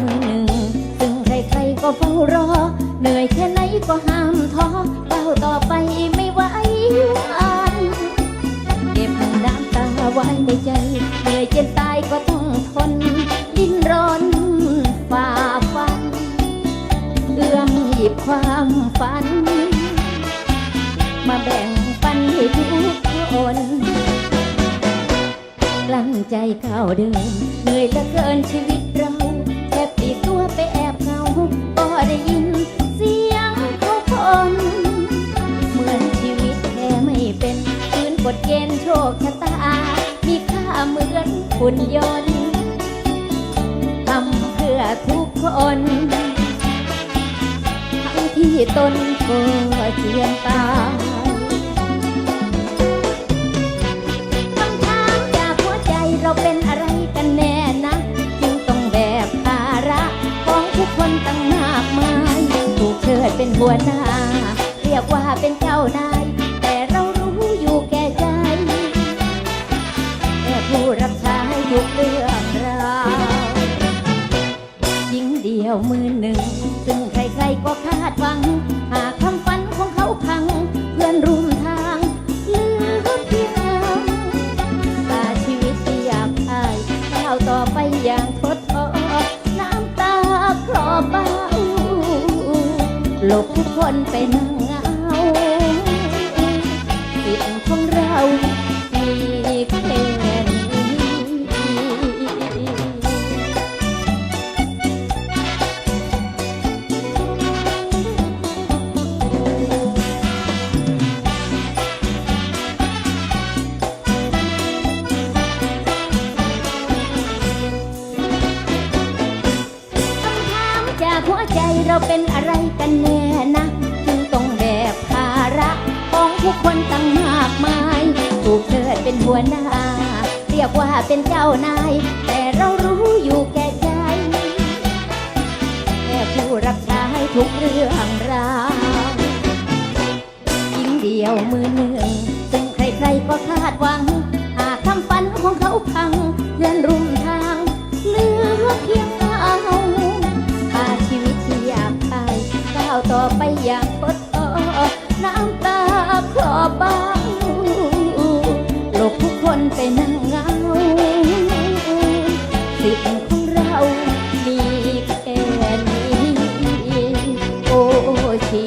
มือหนึ่ง ซึ่งใครๆก็เฝ้ารอ เหนื่อยแค่ไหนก็ห้ามท้อก้าต่อไปไม่ไหววันเก็บน้ำตาไว้ในใจ เหนื่อยจนตายก็ต้องทน ดิ้นรนฝ่าฟัน เอื้อมหยิบความฝัน มาแบ่งปันให้ทุกคนกลั้นใจเข้าวเดิน เหนื่อยเหลือเกินชีวิต ฎเกณฑ์โชคชะตา มีค่าเหมือนหุ่นยนต์ทำเพื่อทุกคนทั้งที่ตนก็เจียนตายคำถามจากหัวใจเราเป็นอะไรกันแน่นะจึงต้องแบกภาระของผู้คนตั้งมากมาย ถูกเชิดเป็นหัวหน้า เรียกว่าเป็นเจ้านาย หลบทุกคนไปนั่งเหงาสิทธิ์ของเรามี หัวใจเราเป็นอะไรกันแน่นะจึงต้องแบกภาระของผู้คนตั้งมากมาย ถูกเชิดเป็นหัวหน้า เรียกว่าเป็นเจ้านาย แต่เรารู้อยู่แก่ใจแค่ผู้รับใช้ทุกเรื่องราวหญิงเดียวมือหนึ่งซึ่งใครๆก็คาดหวัง หากคำฝันของเขาพังเลื่อนรุ่มท น้ำตาคลอเบาหลบทุกคนไปนั่งเงาสิทธิ์ของเรามีแค่นี้ โอ้ชี